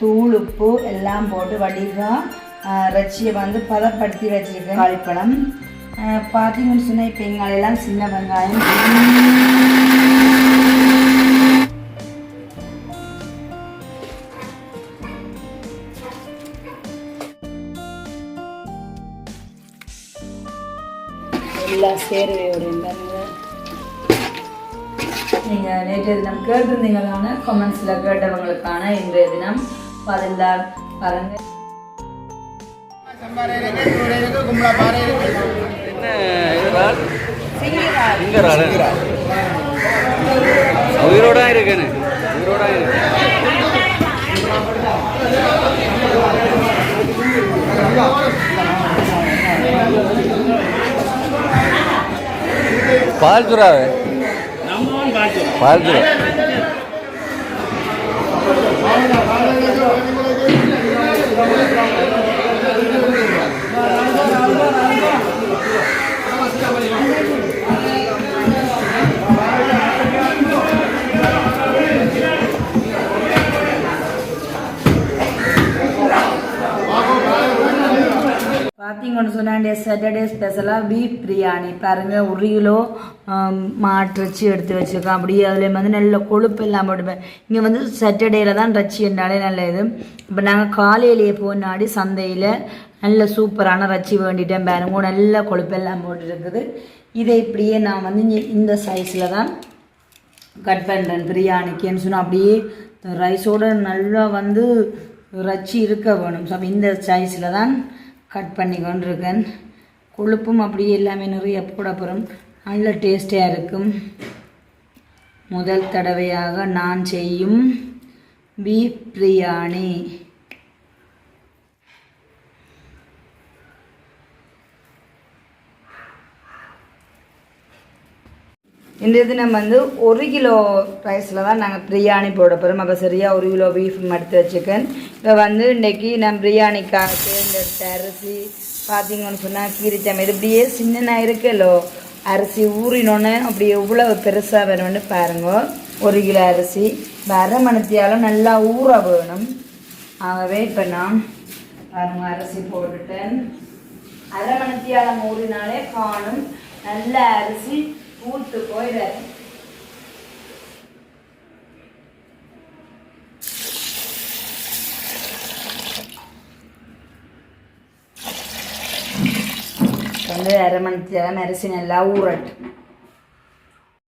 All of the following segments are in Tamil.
தூள் உப்பு எல்லாம் போட்டு வடிவாக ரச்சியை வந்து பதப்படுத்தி வச்சுருக்கேன். காளிப்பழம் பார்த்தீங்கன்னு சொன்னால் இப்போ எங்களெல்லாம் சின்ன வெங்காயம். சேர்வையோட இருந்தாங்க நீங்கள் நேற்றைய தினம் கேட்டிருந்தீங்களான கமெண்ட்ஸில் கேட்டவங்களுக்கான இன்றைய தினம் பதினாறு பாருங்க. உயிரோட இருக்கேன்னு உயிரோட இருக்கு பால் சுறாவே ஒன்று சொன்னேன் சாட்டர்டே ஸ்பெஷலாக பீஃப் பிரியாணி பாருங்கள் ஒரு கிலோ ஆம், எடுத்து வச்சுருக்கோம் அப்படியே அதில் வந்து நல்ல கொழுப்பு எல்லாம் போட்டுப்பேன் இங்கே வந்து சாட்டர்டேயில் தான் ரச்சி என்றாலே நல்ல இது இப்போ நாங்கள் காலையிலேயே போனாடி சந்தையில் நல்ல சூப்பரான ரச்சி வேண்டிட்டேன் பாருங்க நல்ல கொழுப்பு எல்லாம் போட்டுருக்குது இதை இப்படியே நான் வந்து இந்த சைஸில் தான் கட் பண்ணுறேன் பிரியாணிக்குன்னு சொன்னால் அப்படியே ரைஸோட நல்லா வந்து ரச்சி இருக்க வேணும் ஸோ இந்த சைஸில் தான் கட் பண்ணி கொண்டிருக்கேன். கொழுப்பும் அப்படியே எல்லாமே நிறைய போடப்புறம் நல்ல டேஸ்டியாக இருக்கும். முதல் தடவையாக நான் செய்யும் பீஃப் பிரியாணி இந்த தினம் வந்து ஒரு கிலோ ரைஸில் தான் நாங்கள் பிரியாணி போட போகிறோம் அப்போ சரியாக ஒரு கிலோ பீஃப் எடுத்து வச்சுக்கேன் இப்போ வந்து இன்றைக்கி நான் பிரியாணிக்காக தேர்ந்தெடுத்த அரிசி பார்த்தீங்கன்னு சொன்னால் கீரிச்சம் இது இப்படியே சின்னனாக இருக்கலோ அரிசி ஊறினோன்னே அப்படி எவ்வளோ பெருசாக வேணும்னு பாருங்க. ஒரு கிலோ அரிசி. இப்போ அரை மணித்தியாலும் நல்லா ஊற வேணும். ஆகவே இப்போ நான் பாருங்க அரிசி போட்டுட்டேன். அரை மணித்தியாலம் ஊறினாலே காணும். நல்ல அரிசி பூத்து போயிடாது வந்து அரை மணித்தியாலம் அரிசி நல்லா ஊறட்டும்.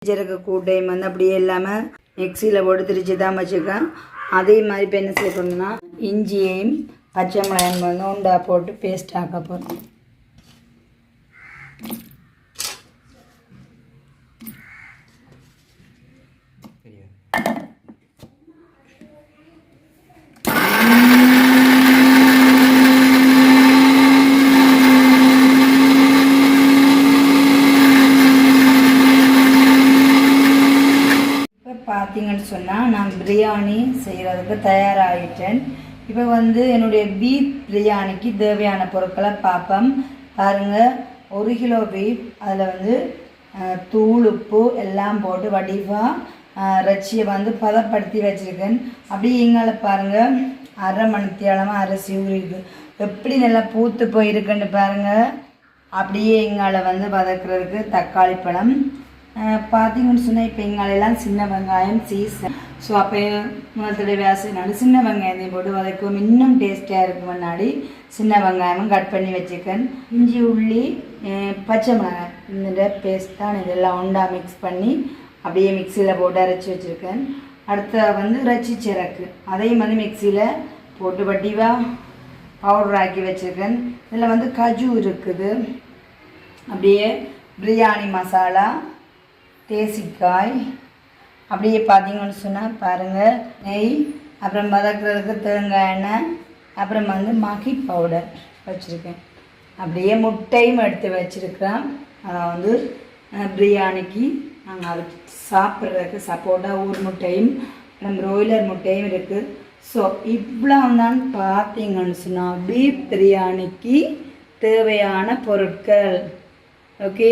இருக்க கூட்டையும் வந்து அப்படியே இல்லாமல் மிக்சியில் போட்டு திரிச்சு தான் வச்சுருக்கேன். அதே மாதிரி இப்போ என்ன செய்ய இஞ்சியையும் பச்சை மிளகாயும் வந்து உண்டா போட்டு பேஸ்ட் ஆக்க போகிறோம் இப்போ பார்த்தீங்கன்னு சொன்னால் நான் பிரியாணி செய்கிறதுக்கு தயாராகிட்டேன் இப்போ வந்து என்னுடைய பீஃப் பிரியாணிக்கு தேவையான பொருட்களை பார்ப்போம். பாருங்கள் ஒரு கிலோ பீஃப் அதில் வந்து தூள் உப்பு எல்லாம் போட்டு வடிவாக ரச்சியை வந்து பதப்படுத்தி வச்சுருக்கேன். அப்படியே எங்களை பாருங்கள் அரை மணித்தியாலமாக அரிசி ஊறிருக்கு எப்படி நல்லா பூத்து போயிருக்குன்னு பாருங்கள் அப்படியே இங்கால வந்து வதக்குறதுக்கு தக்காளி பழம் பார்த்தீங்கன்னு சொன்னால் இப்போ எங்களெல்லாம் சின்ன வெங்காயம் சீசன் ஸோ அப்போ முதல் தடவை ஆசைனால சின்ன வெங்காயத்தையும் போட்டு வதக்கும் இன்னும் டேஸ்டியாக இருக்கும் முன்னாடி. சின்ன வெங்காயமும் கட் பண்ணி வச்சுருக்கேன் இஞ்சி உள்ளி பச்சை மிளகாய். இந்த பேஸ்ட் தான் இதெல்லாம் ஒண்டா மிக்ஸ் பண்ணி அப்படியே மிக்சியில் போட்டு அரைச்சி வச்சுருக்கேன். அடுத்த வந்து இறைச்சி சிறக்கு அதையும் வந்து மிக்சியில் போட்டு வட்டிவாக பவுடர் ஆக்கி வச்சுருக்கேன். இதில் வந்து கஜு இருக்குது. அப்படியே பிரியாணி மசாலா தேசிக்காய். அப்படியே பார்த்தீங்கன்னு சொன்னால் பாருங்கள் நெய் அப்புறம் வதக்குறதுக்கு தேங்காய் எண்ணெய் அப்புறம் வந்து மகி பவுடர் வச்சுருக்கேன். அப்படியே முட்டையும் எடுத்து வச்சுருக்கிறேன். அதை வந்து பிரியாணிக்கு நாங்கள் அது சாப்பிட்றதுக்கு சப்போட்டா ஊர் முட்டையும் அப்புறம் ப்ராய்லர் முட்டையும் இருக்குது ஸோ இவ்வளோ தான் பார்த்தீங்கன்னு சொன்னால் பீஃப் பிரியாணிக்கு தேவையான பொருட்கள். ஓகே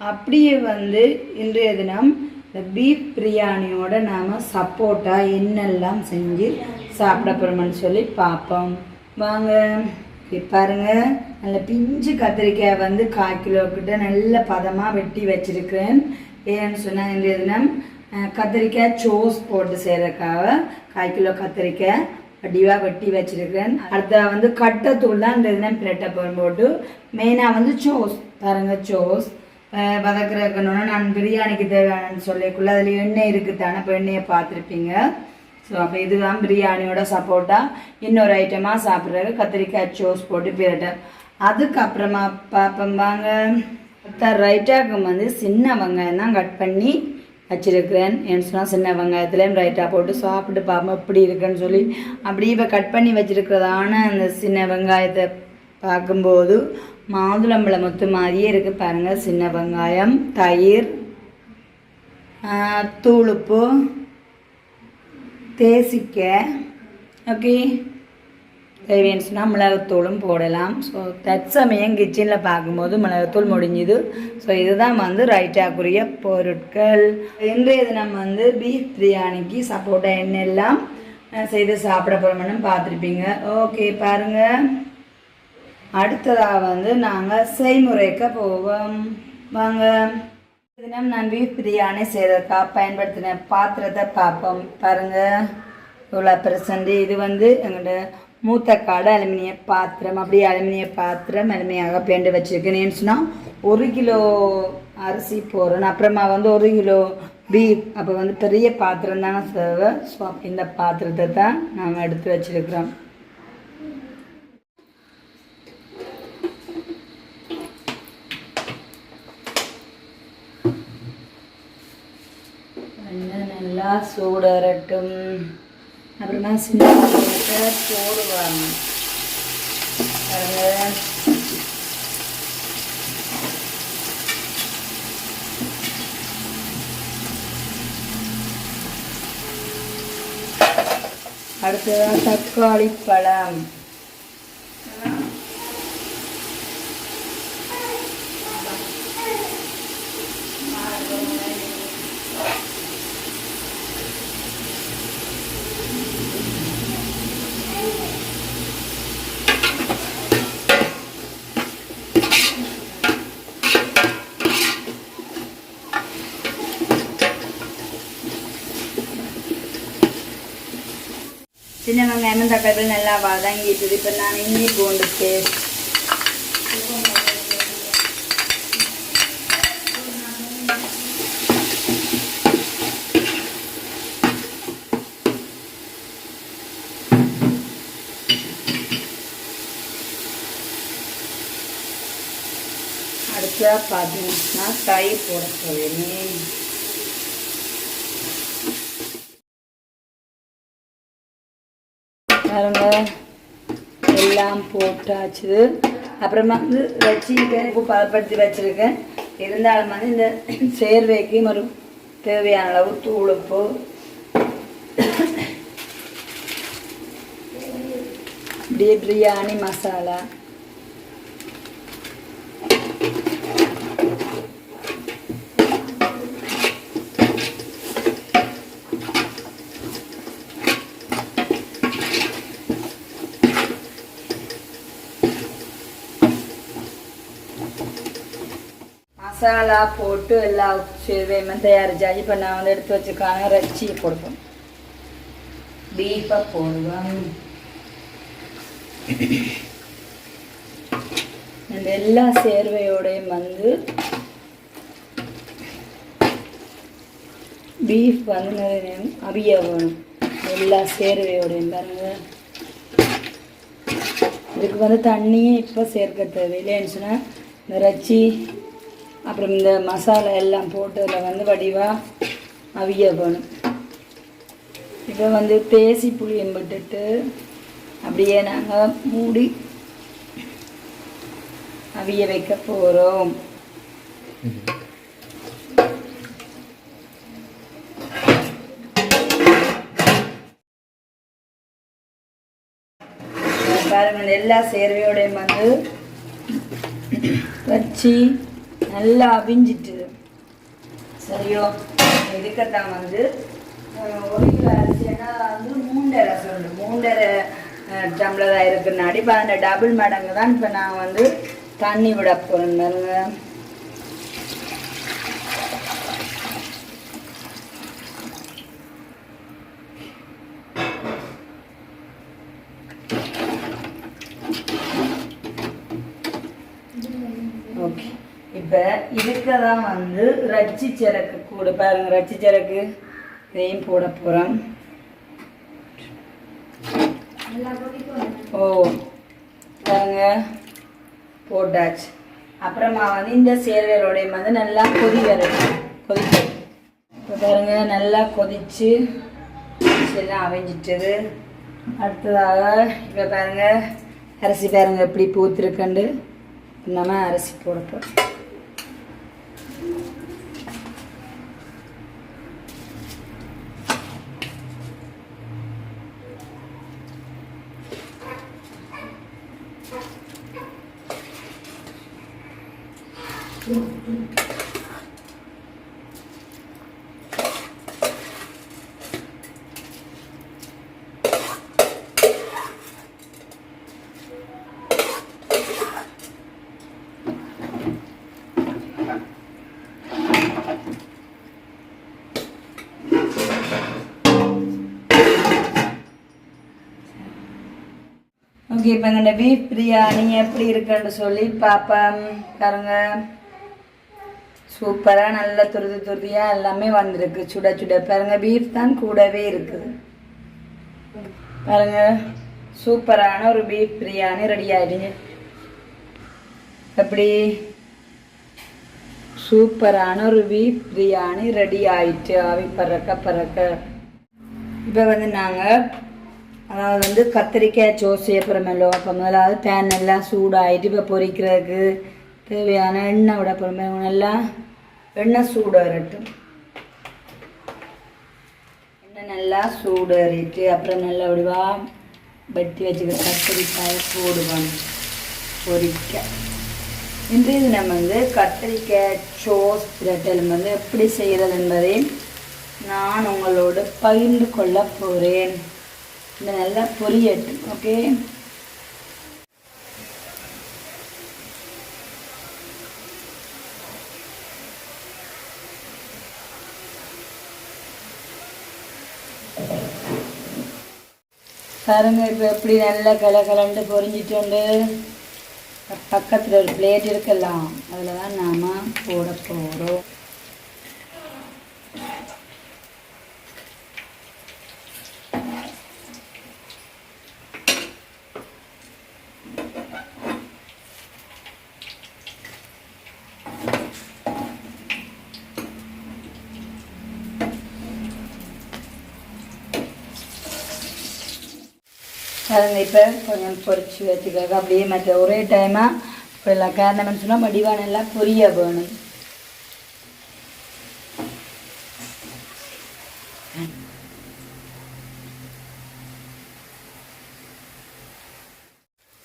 அப்படியே வந்து இன்றைய தினம் இந்த பீஃப் பிரியாணியோட நாம் சப்போட்டா என்னெல்லாம் செஞ்சு சாப்பிட போகிறோம்னு சொல்லி பார்ப்போம். வாங்க பாருங்க. நல்ல பிஞ்சு கத்திரிக்காய் வந்து கால் கிலோ கிட்ட நல்ல பதமாக வெட்டி வச்சிருக்கிறேன். ஏன்னு சொன்னால் இன்றைய தினம் கத்திரிக்காய் சோஸ் போட்டு செய்கிறக்காக கால் கிலோ கத்திரிக்காய் வடிவாக வெட்டி வச்சிருக்கிறேன். அடுத்த வந்து கட்டத்தூள் தான் இந்த தினம் பிரட்டை போட்டு மெயினாக வந்து சோஸ். பாருங்க சோஸ். அஹ் நான் பிரியாணிக்கு தேவையானு சொல்லிக்குள்ள அதில் எண்ணெய் இருக்குதானே இப்போ எண்ணெயை பார்த்துருப்பீங்க. ஸோ அப்போ இதுதான் பிரியாணியோட சப்போட்டா. இன்னொரு ஐட்டமாக சாப்பிட்றது கத்திரிக்காய் சோஸ் போட்டு பிரட்டை. அதுக்கப்புறமா பார்ப்போம் வாங்க. ரைட்டாக்கு வந்து சின்ன வெங்காயம் தான் கட் பண்ணி வச்சிருக்கிறேன். ஏன்னு சொன்னால் சின்ன வெங்காயத்துலேயும் ரைட்டாக போட்டு சாப்பிட்டு பார்ப்போம் எப்படி இருக்குன்னு சொல்லி. அப்படியே இப்போ கட் பண்ணி வச்சுருக்கிறதான அந்த சின்ன வெங்காயத்தை பார்க்கும்போது மாதுளம்பழம் முத்து மாதிரியே இருக்குது பாருங்கள் சின்ன வெங்காயம் தயிர் தூளுப்பு தேசிக்க ஓகே. தேவைன்னு சொன்னால் மிளகுத்தூளும் போடலாம். ஸோ தற்சமயம் கிச்சனில் பார்க்கும்போது மிளகுத்தூள் முடிஞ்சுது. ஸோ இதுதான் வந்து ரைட்டாக்குரிய பொருட்கள். இன்றைய தினம் வந்து பீஃப் பிரியாணிக்கு சப்போட்டா எண்ணெய் எல்லாம் செய்து சாப்பிட போகிறோம்னு பார்த்துருப்பீங்க. ஓகே பாருங்கள் அடுத்ததாக வந்து நாங்கள் செய்முறைக்கு போவோம். வாங்க. தினம் நான் பீஃப் பிரியாணி செய்கிறதுக்கா பயன்படுத்தின பாத்திரத்தை பார்ப்போம். பாருங்கள் இவ்வளோ பெர்சன்ட். இது வந்து எங்கள்கிட்ட மூத்த காடு அலுமினிய பாத்திரம். அப்படியே அலுமினிய பாத்திரம் அலுமினியாக பேண்டு வச்சுருக்கேன்னு சொன்னால் ஒரு கிலோ அரிசி போடுறேன் அப்புறமா வந்து ஒரு கிலோ பீஃப் அப்போ வந்து பெரிய பாத்திரம் தானே தேவை. ஸோ இந்த பாத்திரத்தை தான் நாங்கள் எடுத்து வச்சுருக்கிறோம் எண்ணெய் நல்லா சூடரட்டும். அப்புறமா சின்ன வெங்காயத்தை போடுவாங்க. பாருங்க. அடுத்ததான் தக்காளி பழம் சின்ன வெங்காயமும் தக்காளி நல்லா வதங்கிட்டு இப்போ நான் இஞ்சி பூண்டு பேஸ்ட் அடுத்ததாக பார்த்தீங்கன்னா தை போட சொல்லுவேன் பாருங்க. எல்லாம் போட்டாச்சு. அப்புறமா வந்து வச்சிருக்கேன் உப்பு பதப்படுத்தி வச்சுருக்கேன். இருந்தாலும் வந்து இந்த சேர்வைக்கு ஒரு தேவையான அளவு தூள் உப்பு. இப்படியே பிரியாணி மசாலா. மசாலா போட்டு எல்லா வேகமாக தயாரிச்சாச்சு இப்போ நான் வந்து எடுத்து வச்சுக்கான ரச்சி போடுவோம். பீஃபை போடுவோம். இந்த எல்லா சேர்வையோடையும் வந்து பீஃப் வந்து நிறைய அவிய வேணும். எல்லா சேர்வையோடையும் பாருங்க. இதுக்கு வந்து தண்ணியே இப்போ சேர்க்க தேவையில்லைன்னு சொன்னால் இந்த ரச்சி அப்புறம் இந்த மசாலா எல்லாம் போட்டு அதில் வந்து வடிவாக அவிய வேணும். இப்போ வந்து தேசி புளியம் விட்டுட்டு அப்படியே நாங்கள் மூடி அவிய வைக்க போகிறோம் பாருங்கள் எல்லா சேர்வையோடையும் வந்து வச்சு நல்லா அவிஞ்சிட்டு சரியோ இதுக்கத்தான் வந்து? அஹ், ஒரு கிலோ அரிசினா வந்து மூண்டரை சொல்லு. மூண்டரை டம்ளராக இருக்குன்னாடி இப்போ அந்த டபுள் மடங்கு தான் இப்போ நான் வந்து தண்ணி விட போகிறேன் பாருங்கள் ஓகே இப்போ இதுக்கு தான் வந்து ரச்சி சரக்கு கூட பாருங்க ரச்சி சரக்கு. இதையும் போட போகிறோம் ஓ பாருங்க போட்டாச்சு. அப்புறமா வந்து இந்த சேர்வையோடைய வந்து நல்லா கொதி வரும் கொதிக்க. இப்போ பாருங்க நல்லா கொதிச்சு எல்லாம் அவிஞ்சிட்டது. அடுத்ததாக இப்போ பாருங்க அரிசி பாருங்க எப்படி பூத்திருக்கண்டு நம்ம அரிசி போட போகிறோம் ஓகே இப்போ இந்த பீஃப் பிரியாணி எப்படி இருக்குன்னு சொல்லி பார்ப்போம் பாருங்க. சூப்பராக நல்ல துருதி துருதியாக எல்லாமே வந்திருக்கு. சுட சுட. பாருங்க பீஃப் தான் கூடவே இருக்குது. பாருங்க. சூப்பரான ஒரு பீஃப் பிரியாணி ரெடி ஆயிடுங்க எப்படி? சூப்பரான ஒரு பீஃப் பிரியாணி ரெடி ஆயிட்டு ஆவி பறக்க பறக்க. இப்போ வந்து நாங்கள் அதாவது வந்து கத்திரிக்காய் சோஸ் செய்யப்படுறமல்லோ அப்போ முதலாவது பேன் நல்லா சூடாகிட்டு இப்போ பொரிக்கிறதுக்கு தேவையான எண்ணெய் விட அப்புறமே நல்லா எண்ணெய் சூடாகட்டும் எண்ணெய் நல்லா சூடேறிட்டு அப்புறம் நல்லா விடுவா வெட்டி வச்சுக்கிற கத்திரிக்காயை போடுவாங்க பொரிக்க. இன்றைய நம்ம வந்து கத்திரிக்காய் சோஸ் பிரட்டல் வந்து எப்படி செய்கிறது என்பதை நான் உங்களோடு பகிர்ந்து கொள்ள போகிறேன் இந்த நல்லா பொரியட்டும் ஓகே பாருங்க இப்போ எப்படி நல்லா கல பொறிஞ்சிட்டு பொரிஞ்சிட்டு பக்கத்தில் ஒரு பிளேட் இருக்கலாம். அதில் தான் நாம் போட போகிறோம் அதுங்க இப்போ கொஞ்சம் பொரிச்சு வச்சுக்கோங்க. அப்படியே மற்ற ஒரே டைமாக இப்போ எல்லாம் காரணம்னு சொன்னால் மடிவானெல்லாம் பொரிய வேணும்.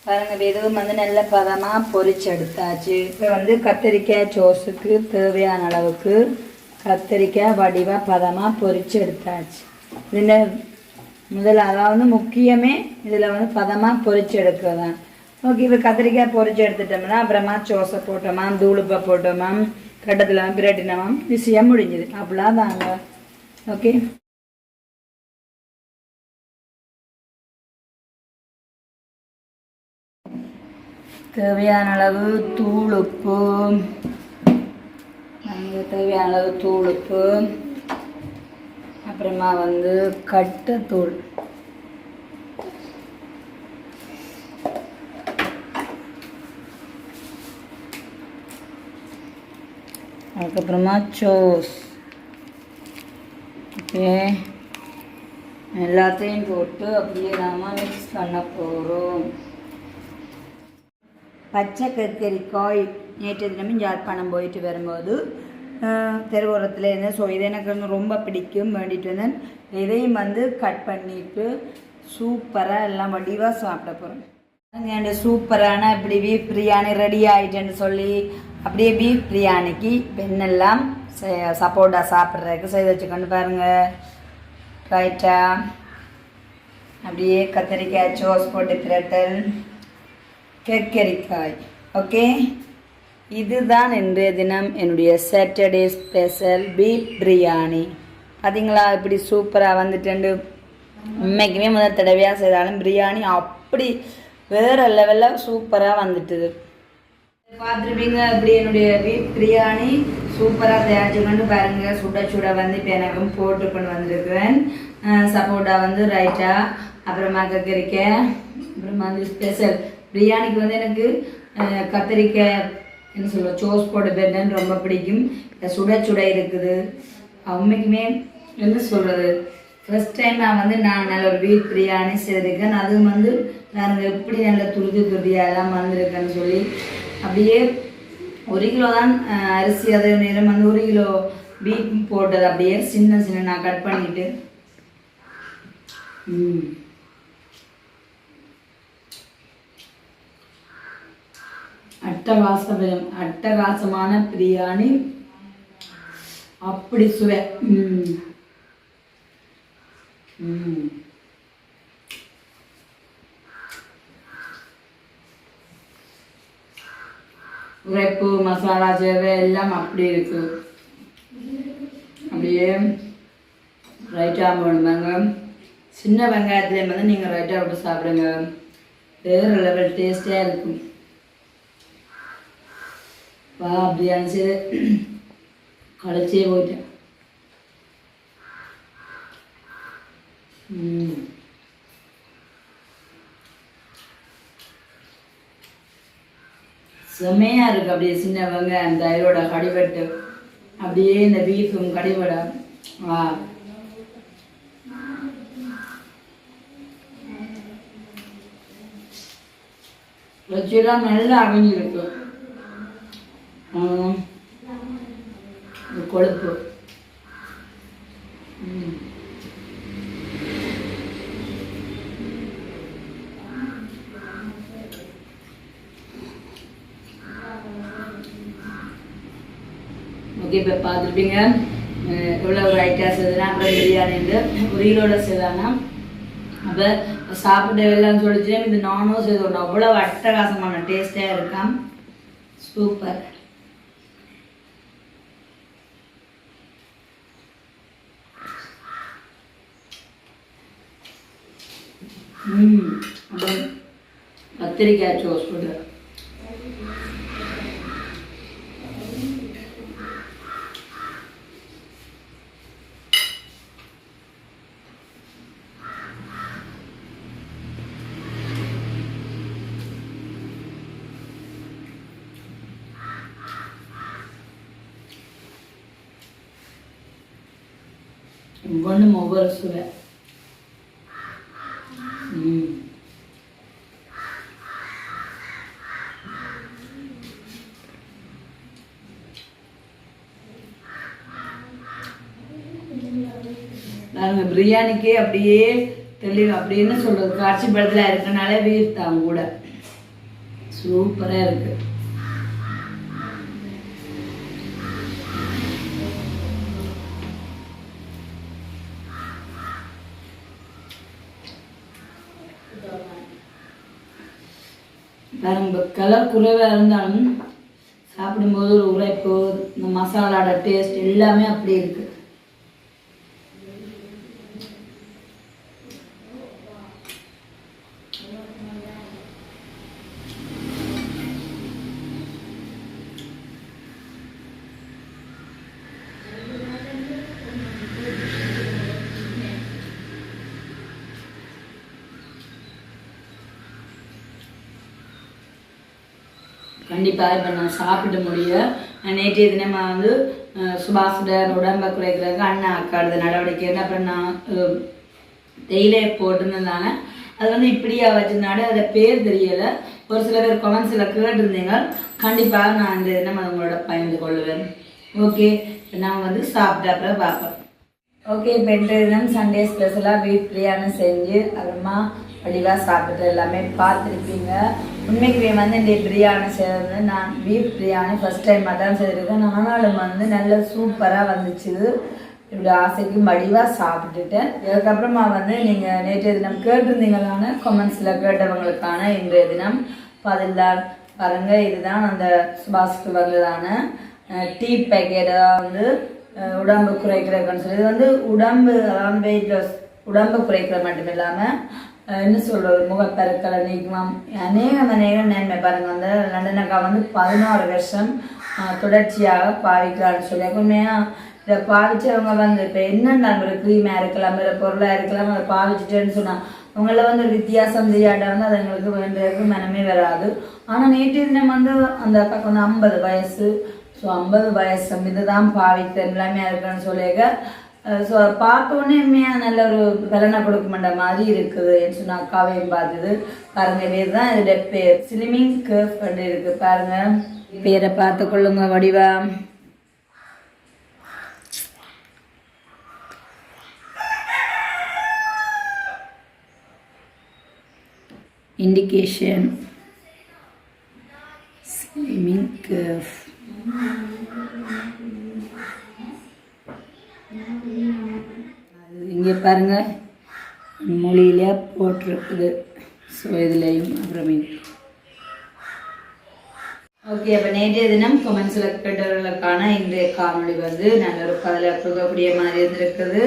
பாருங்க இப்ப வந்து நல்ல பதமாக பொறிச்சு எடுத்தாச்சு. இப்போ வந்து கத்திரிக்காய் சோஸுக்கு தேவையான அளவுக்கு கத்திரிக்காய் வடிவாக பதமாக பொரிச்சு எடுத்தாச்சு. இதில் முதல்ல அதாவது முக்கியமே இதில் வந்து பதமாக பொறிச்சு எடுக்கிறது. தான் ஓகே இப்போ கத்திரிக்காய் பொறிச்சு எடுத்துட்டோம்னா அப்புறமா சோசை போட்டோமா தூளுப்பை போட்டோமா கட்டத்தில் பிரட்டினோம் விஷயம் முடிஞ்சுது. அப்படிலாம் தாங்க. ஓகே. தேவையான அளவு தூளுப்பு. நமக்கு தேவையான அளவு தூளுப்பு. அப்புறமா வந்து கட்டத்தூள். அதுக்கப்புறமா சோஸ். ஓகே. எல்லாத்தையும் போட்டு அப்படியே நாம மிக்ஸ் பண்ண போகிறோம் பச்சை கத்தரிக்காய் நேற்று தினமும் யாழ்ப்பாணம் போயிட்டு வரும்போது தெருவோரத்தில் இருந்தேன் ஸோ இது எனக்கு வந்து ரொம்ப பிடிக்கும் வேண்டிட்டு வந்தேன். இதையும் வந்து கட் பண்ணிவிட்டு சூப்பராக எல்லாம் வடிவாக சாப்பிட போகிறேன் அந்த சூப்பரான இப்படி பீஃப் பிரியாணி ரெடி ஆகிட்டேன்னு சொல்லி அப்படியே பீஃப் பிரியாணிக்கு பெண்ணெல்லாம் சப்போட்டா சாப்பிட்றதுக்கு செய்து வச்சுக்கொண்டு பாருங்கள் ரைட்டா அப்படியே கத்திரிக்காய் சோஸ் போட்டு பிரட்டல் கக்கரிக்காய். ஓகே இதுதான் இன்றைய தினம் என்னுடைய சாட்டர்டே ஸ்பெஷல் பீப் பிரியாணி பார்த்தீங்களா இப்படி சூப்பராக வந்துட்டு உண்மைக்குமே முதல் தடவையாக செய்தாலும் பிரியாணி அப்படி வேறு லெவலில் சூப்பராக வந்துட்டுது. பார்த்துருப்பீங்க அப்படி என்னுடைய பீப் பிரியாணி சூப்பராக தயாரிச்சுக்கொண்டு பாருங்கள் பாருங்க. சுட சுட வந்து இப்போ எனக்கும் போட்டு கொண்டு வந்திருக்கிறேன் சப்போட்டா வந்து ரைட்டா அப்புறமா கத்திரிக்காய் அப்புறமா வந்து ஸ்பெஷல் பிரியாணிக்கு வந்து எனக்கு கத்திரிக்காய் என்ன சொல்ல சோஸ் போட்டு பெண்ணு ரொம்ப பிடிக்கும். சுட சுட இருக்குது. உண்மைக்குமே என்ன சொல்கிறது ஃபஸ்ட் டைம் நான் வந்து நான் நல்ல ஒரு வீட் பிரியாணி செய்திருக்கேன் அதுவும் வந்து நான் எப்படி நல்ல துருதி துருதியாக வந்திருக்கேன்னு சொல்லி அப்படியே ஒரு கிலோ தான் அரிசி அதே நேரம் வந்து ஒரு கிலோ பீஃப் போட்டது அப்படியே சின்ன சின்ன நான் கட் பண்ணிவிட்டு ம். அட்டகாசம் அட்டகாசமான பிரியாணி. அப்படி சுவை. உரைப்பு மசாலா சேவை எல்லாம் அப்படி இருக்கு. அப்படியே ரைட்டாக போடுவாங்க சின்ன வெங்காயத்துலேயும் வந்து நீங்கள் ரைட்டாக விட்டு சாப்பிடுங்க. வேறு லெவல் டேஸ்டியாக இருக்கும். வா பிரியாணி சரி களைச்சே போயிட்டேன் ம் செம்மையா இருக்கு அப்படியே சின்னவங்க அந்த அயலோட கடிவெட்டு அப்படியே இந்த பீஃபும் கடிவடை ஆ வச்சுலாம் நல்லா அமைஞ்சிருக்கும் இந்த கொழுப்பு. ஓகே இப்போ பார்த்துருப்பீங்க. எவ்வளோ ஒரு ஐட்டாக செய்யுதுன்னா அப்புறம் பிரியாணி வந்து ஒரு கிலோட செய்தானா அப்போ சாப்பிட்டு எல்லாம் சொல்லிச்சு இது நானும் செய்தோம் அவ்வளோ அட்டகாசமான டேஸ்டாக இருக்கான் சூப்பர். ம் அப்புறம் கத்திரிக்காய் சோஸ் போட்டு ஒவ்வொன்றும் ஒவ்வொரு சுவை ம் நாங்கள் பிரியாணிக்கே அப்படியே தெளிவு அப்படின்னு சொல்றது காட்சி படத்தில் இருக்கனாலே வீர்த்தாங்க கூட. சூப்பராக நரம்பு கலர் குறைவாக இருந்தாலும் சாப்பிடும்போது ஒரு உரைப்பு இந்த மசாலாவோட டேஸ்ட் எல்லாமே அப்படி இருக்குது தயார் இப்போ சாப்பிட முடிய. நேற்றைய தினம் வந்து சுபாஷ் சுபாஷுடன் உடம்பை குறைக்கிறதுக்கு அண்ணா அக்காடுது நடவடிக்கை. வந்து அப்புறம் நான் தேயிலை போட்டிருந்தாங்க. அது வந்து இப்படியா வச்சிருந்தாடு அதை பேர் தெரியலை. ஒரு சில பேர் கொமெண்ட்ஸில் கேட்டிருந்தீங்க. கண்டிப்பாக நான் இந்த நம்ம உங்களோட பகிர்ந்து கொள்ளுவேன். ஓகே நான் வந்து சாப்பிட்ட அப்புறம் பார்ப்பேன் ஓகே இப்போ இன்றைய தினம் சண்டே ஸ்பெஷலாக வீட் பிரியாணி செஞ்சு அப்புறமா வடிவாக சாப்பிட்டு எல்லாமே பார்த்துருப்பீங்க. உண்மைக்குரிய வந்து இந்த பிரியாணி செய்கிறது நான் பீஃப் பிரியாணி ஃபஸ்ட் டைம் தான் செய்திருக்கேன். ஆனாலும் வந்து நல்ல சூப்பராக வந்துச்சு. இப்படி ஆசைக்கு மடிவாக சாப்பிட்டுட்டேன். இதுக்கப்புறமா வந்து நீங்கள் நேற்றைய தினம் கேட்டிருந்தீங்களான கொமெண்ட்ஸில் கேட்டவங்களுக்கான இன்றைய தினம் பதில்தான். பாருங்க இதுதான் அந்த சுபாஷுக்கு வந்ததான டீ பேக்கெட் வந்து உடம்பு குறைக்கிறதுன்னு சொல்லி. இது வந்து உடம்பு அதாவது வெயிட் லாஸ் உடம்பு குறைக்கிற மட்டும் இல்லாமல் என்ன சொல்கிறது முகப்பெருக்களை நீக்குமாம் அநேகம் அநேகம் நன்மை பாருங்கள் அந்த லண்டனக்கா வந்து பதினாறு வருஷம் தொடர்ச்சியாக பாவிக்கிறான்னு சொல்லி. உண்மையாக இதை பாவிச்சவங்க வந்து இப்போ என்னென்ன ஒரு க்ரீமாக இருக்கலாம் இல்லை பொருளாக இருக்கலாம் அதை பாவிச்சிட்டேன்னு சொன்னால் அவங்கள வந்து ஒரு வித்தியாசம் தெரியாட்டா வந்து அது எங்களுக்கு வேண்டியதுக்கு மனமே வராது. ஆனால் நேற்று தினம் வந்து அந்த அக்காக்கு வந்து ஐம்பது வயசு. ஸோ ஐம்பது வயசு இதுதான் பாவித்த எல்லாமே இருக்குன்னு சொல்லியிருக்க ஸோ பார்த்தோன்னே நல்ல ஒரு பலனை மாட்ட மாதிரி இருக்குது என்று சொன்ன அக்காவையும் பார்த்தது. பாருங்க பேர் தான் இதோட பேர். ஸ்லிமிங் கர்ஃப் பண்ணி இருக்கு பாருங்க. பேரை பார்த்து கொள்ளுங்க வடிவா. இண்டிகேஷன் அது இங்கே பாருங்க. மொழியில போட்டிருக்குது. ஸோ இதுலேயும் அப்புறமே ஓகே அப்போ நேற்றைய தினம் கொமெண்ட்ஸில் செலக்டர்களுக்கான இன்றைய காணொளி வந்து நல்ல ஒரு பதில கொடுக்கக்கூடிய மாதிரி இருந்திருக்குது.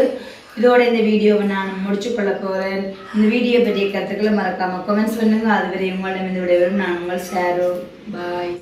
இதோட இந்த வீடியோவை நான் முடிச்சு கொள்ள போகிறேன் இந்த வீடியோ பற்றிய கருத்துக்களை மறக்காமல் கொமெண்ட்ஸ் பண்ணுங்கள் அதுவரை உங்களிடம் இந்த விடைவரும் நான் உங்கள் ஷேரோ பாய்